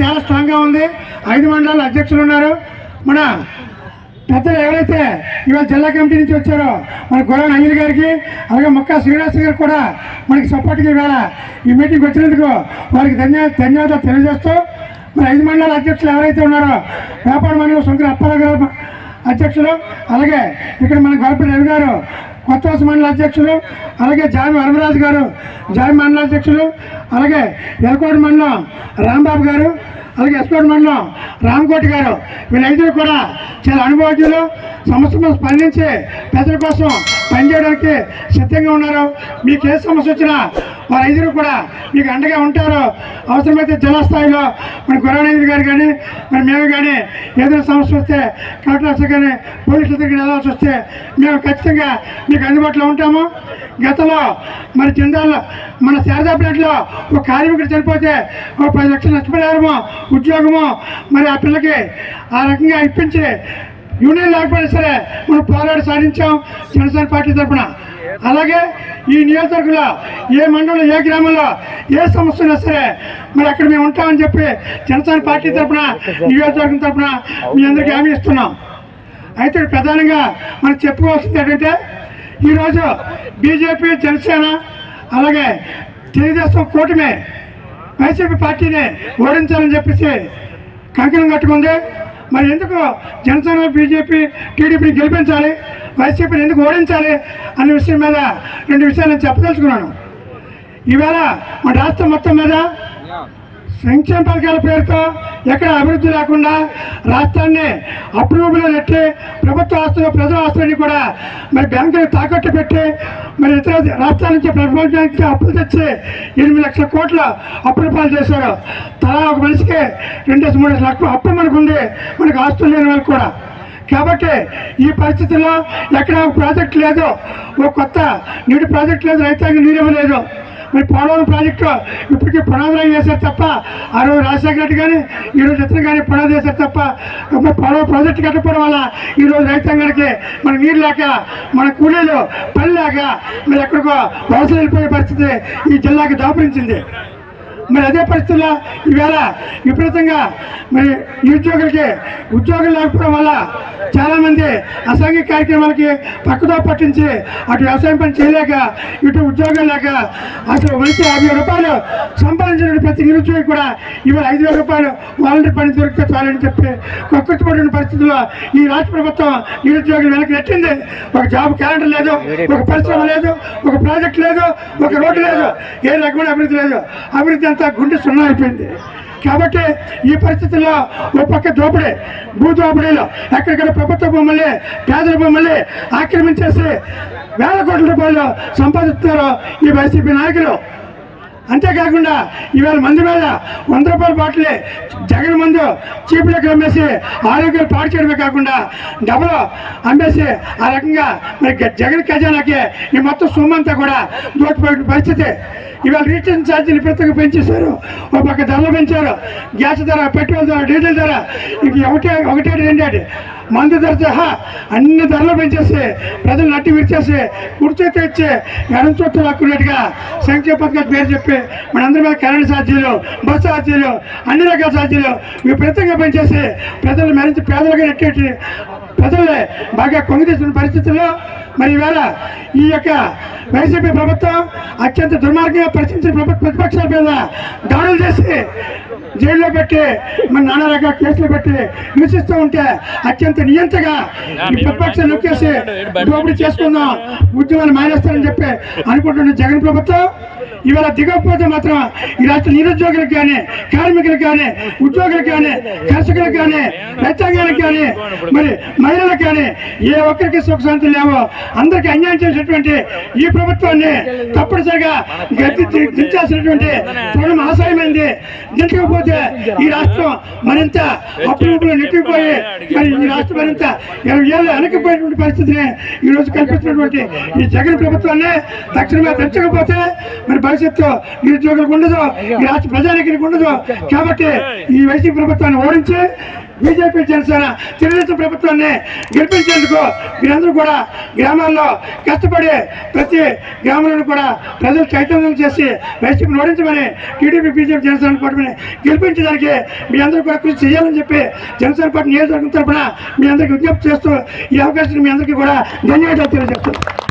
చాలా స్ట్రాంగ్గా ఉంది. ఐదు మండలాల అధ్యక్షులు ఉన్నారు. మన పెద్దలు ఎవరైతే ఇవాళ జిల్లా కమిటీ నుంచి వచ్చారో మన గురాన్ అయ్యర్ గారికి అలాగే మొక్క శ్రీనివాస్ గారికి కూడా మనకి సపోర్ట్గా ఇవాళ ఈ మీటింగ్ వచ్చినందుకు వారికి ధన్య ధన్యవాదాలు తెలియజేస్తూ మరి ఐదు మండలాల అధ్యక్షులు ఎవరైతే ఉన్నారో వ్యాపార మండలం శంకర అప్పారావు గారు అధ్యక్షులు అలాగే ఇక్కడ మన గొరపి రవి గారు కొత్త మండల అధ్యక్షులు అలాగే జామి వరమరాజు గారు జామి మండల అధ్యక్షులు అలాగే ఎలకోటి మండలం రాంబాబు గారు అలాగే ఎస్కోటి మండలం రామకోటి గారు. వీళ్ళందరూ కూడా చాలా అనుభవజ్ఞులు సమస్య స్పందించి ప్రజల కోసం పనిచేయడానికి సిద్ధంగా ఉన్నారు. మీకు ఏ సమస్య వచ్చినా వారు ఐదుగురు కూడా మీకు అండగా ఉంటారు. అవసరమైతే జిల్లా స్థాయిలో మన గురానైదు గారు కానీ మరి మేము కానీ ఏదైనా సమస్య వస్తే కలెక్టర్ ఆఫీసర్ కానీ పోలీసుల దగ్గర వెళ్ళాల్సి వస్తే మేము ఖచ్చితంగా మీకు అందుబాటులో ఉంటాము. గతంలో మరి జిందాల్లో మన శారదా ప్లేట్లో ఒక కార్మికుడు చనిపోతే ఒక పది లక్షలు నష్టపరిహారము ఉద్యోగము మరి ఆ పిల్లకి ఆ రకంగా ఇప్పించి యూనియన్ లేకపోయినా సరే మనం పోరాడు సాధించాం జనసేన పార్టీ తరఫున. అలాగే ఈ నియోజకవర్గంలో ఏ మండలంలో ఏ గ్రామంలో ఏ సమస్య ఉన్నా సరే మరి అక్కడ మేము ఉంటామని చెప్పి జనసేన పార్టీ తరఫున నియోజకవర్గం తరఫున మీ అందరికీ హామీ ఇస్తున్నాం. అయితే ప్రధానంగా మనం చెప్పుకోవాల్సింది ఏంటంటే ఈరోజు బీజేపీ జనసేన అలాగే తెలుగుదేశం కూటమి వైసీపీ పార్టీని ఓడించాలని చెప్పేసి కంకణం కట్టుకుంది. మరి ఎందుకు జనసేన బీజేపీ టీడీపీని గెలిపించాలి? వైసీపీని ఎందుకు ఓడించాలి? అనే విషయం మీద రెండు విషయాలు నేను చెప్పదలుచుకున్నాను. ఈవేళ మన రాష్ట్రం మొత్తం మీద సంక్షేమ పథకాల పేరుతో ఎక్కడ అభివృద్ధి లేకుండా రాష్ట్రాన్ని అప్రూవల్లో నెట్టి ప్రభుత్వ ఆస్తులు ప్రజల ఆస్తులని కూడా మరి బ్యాంకులు తాకట్టు పెట్టి మరి ఇతర రాష్ట్రాల నుంచి ప్రభుత్వానికి అప్పులు తెచ్చి ఎనిమిది లక్షల కోట్ల అప్పుల పాలు చేశారు. తలా ఒక మనిషికి రెండు మూడు లక్షల అప్పు మనకు ఉంది. మనకు ఆస్తులు లేని వాళ్ళకి కూడా. కాబట్టి ఈ పరిస్థితుల్లో ఎక్కడ ఒక ప్రాజెక్ట్ లేదు ఒక కొత్త నీటి ప్రాజెక్ట్ లేదు రైతాంగ నీరు ఇవ్వలేదు. మరి పోలవరం ప్రాజెక్టు ఇప్పటికీ పునాదులు చేశారు తప్ప ఆ రోజు రాజశేఖర రెడ్డి కానీ ఈ రోజు ఇతను కానీ పునాది చేశారు తప్ప మరి పోలవరం ప్రాజెక్టు కట్టకపోవడం వల్ల ఈరోజు రైతాంగానికి మన నీరు లేక మన కూలీలు పని లేక మరి ఎక్కడికో వలస వెళ్ళిపోయే పరిస్థితి ఈ జిల్లాకి దాపురించింది. మరి అదే పరిస్థితుల్లో ఈవేళ విపరీతంగా మరి నిరుద్యోగులకి ఉద్యోగం లేకపోవడం వల్ల చాలామంది అసాంఘిక కార్యక్రమాలకి పక్కదో పట్టించి అటు వ్యవసాయం పని చేయలేక ఇటు ఉద్యోగం లేక అసలు మనిషి యాభై రూపాయలు సంపాదించిన ప్రతి నిరుద్యోగి కూడా ఇవాళ ఐదు వేల రూపాయలు వాలంటీర్ పని దొరికితే చాలని చెప్పి కొక్కట్టుపడిన పరిస్థితుల్లో ఈ రాష్ట్ర ప్రభుత్వం నిరుద్యోగులు వెనక్కి నెట్టింది. ఒక జాబ్ క్యాలెండర్ లేదు ఒక పరిశ్రమ లేదు ఒక ప్రాజెక్ట్ లేదు ఒక రోడ్డు లేదు ఏ రకమైన అభివృద్ధి లేదు. అభివృద్ధి అంతా గుండె సున్నా అయిపోయింది. కాబట్టి ఈ పరిస్థితుల్లో ఒక పక్క దోపిడీ భూ దోపిడీలో ఎక్కడికక్కడ ప్రభుత్వ భూముల్ని పేదల భూముల్ని ఆక్రమించేసి వేల కోట్ల రూపాయలు సంపాదిస్తున్నారు ఈ వైసీపీ నాయకులు. అంతేకాకుండా ఇవాళ మందు మీద వంద రూపాయల బాటిలే జగన్ మందు చీపులకు అమ్మేసి ఆరోగ్యాలు పాడు చేయడమే కాకుండా డబ్బులు అమ్మేసి ఆ రకంగా మరి జగన్ ఖజానాకి ఈ మొత్తం సొమ్మంతా కూడా దోటిపోయిన పరిస్థితి. ఇవాళ రీటర్న్ ఛార్జీలు పెద్దగా పెంచేశారు. ఒక పక్క ధరలు పెంచారు. గ్యాస్ ధర పెట్రోల్ ధర డీజిల్ ధర ఇంక ఒకటే ఒకటే రెండేటి. మందు ధర సహా అన్ని ధరలు పెంచేసి ప్రజలు నట్టి విరిచేసి కుర్చీ తెచ్చి ఎడం చుట్టూ లాక్కున్నట్టుగా సంక్షేమ పథకాలు పేరు చెప్పి మనందరి మీద కరెంట్ ఛార్జీలు బస్సు ఛార్జీలు అన్ని రకాల ఛార్జీలు. విపరీతంగా పెంచేసి ప్రజలు మరింత పేదలుగా నెట్టేటి ప్రజలే బాగా కొంగతీస్తున్న పరిస్థితుల్లో మరి ఈవేళ ఈ యొక్క వైసీపీ ప్రభుత్వం అత్యంత దుర్మార్గంగా ప్రశ్నించిన ప్రతిపక్షాల మీద దాడులు చేసి జైల్లో పెట్టి మన నానా రకాల కేసులు పెట్టి హింసిస్తూ ఉంటే అత్యంత నియంతగా ఈ ప్రతిపక్షం నొక్కేసి దోపిడీ చేసుకుందాం ఉద్యమాలు మానేస్తారని చెప్పి అనుకుంటున్న జగన్ ప్రభుత్వం ఇవాళ దిగకపోతే మాత్రం ఈ రాష్ట్ర నిరుద్యోగులకు కానీ కార్మికులకు కానీ ఉద్యోగులకు కానీ కర్షకులకు కానీ రైతాంగానికి కానీ మరి మహిళలకు కానీ ఏ ఒక్కరికి సుఖశాంతులు లేవో అందరికీ అన్యాయం చేసినటువంటి ఈ ప్రభుత్వాన్ని తప్పనిసరిగా గట్టి దించాల్సినటువంటి తరుణం ఆశయమైంది. దించకపోతే ఈ రాష్ట్రం మరింత అప్పులు నెట్టిపోయి మరి ఈ రాష్ట్రం మరింత ఇరవై ఏళ్ళు వెనక్కిపోయినటువంటి పరిస్థితిని ఈ రోజు కల్పిస్తున్నటువంటి ఈ జగన్ ప్రభుత్వాన్ని తక్షణమే దించకపోతే మరి భవిష్యత్తు నిరుద్యోగులకు ఉండదు ఈ రాష్ట్ర ప్రజానికి ఉండదు కాబట్టి ఈ వైసీపీ ప్రభుత్వాన్ని ఓడించి బీజేపీ జనసేన తెలుగుదేశం ప్రభుత్వాన్ని గెలిపించేందుకు మీరందరూ కూడా గ్రామాల్లో కష్టపడి ప్రతి గ్రామంలో కూడా ప్రజలు చైతన్యం చేసి వైసీపీని ఓడించమని టీడీపీ బీజేపీ జనసేన కూటమిని గెలిపించడానికి మీ అందరూ కూడా కృషి చేయాలని చెప్పి జనసేన పార్టీ నియోజకవర్గం తరఫున మీ అందరికీ విజ్ఞప్తి చేస్తూ ఈ అవకాశాన్ని మీ అందరికీ కూడా ధన్యవాదాలు తెలియజేస్తున్నాను.